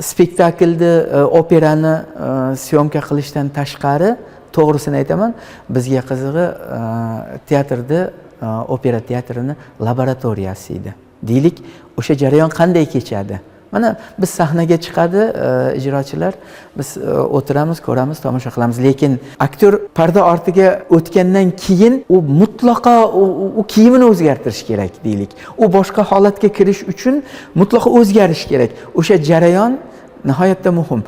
spektaklni e, operani e, syomka qilishdan tashqari to'g'risini aytaman bizga qizig'i e, teatrda opera teatrini laboratoriyasi edi. Deylik o'sha jarayon qanday kechadi mana biz sahnaga chiqadi e, ijrochilar. Biz e, o'tiramiz ko'ramiz tomosha qilamiz. Lekin aktyor parda ortiga o'tgandan keyin u mutlaqo u- kiyimini o'zgartirishi kerak deylik. U boshqa holatga kirish uchun mutlaqo o'zgarishi kerak. O'sha jarayon nihoyatda muhim.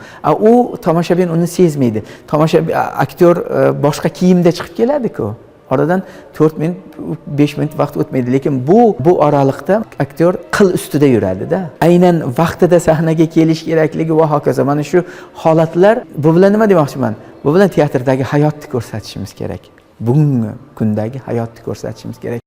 U tomoshabin uni sezmaydi. Tomoshabin a- aktyor e, boshqa kiyimda chiqib keladiku oradan to'rt minut besh minut vaqt o'tmaydi. Lekin bu bu oraliqda aktyor qil ustida yuradida aynan vaqtida sahnaga kelish kerakligi va hokazo. Mana shu holatlar bu bilan nima demoqchiman? Bu bilan teatrdagi hayotni ko'rsatishimiz kerak. Bugungi kundagi hayotni ko'rsatishimiz kerak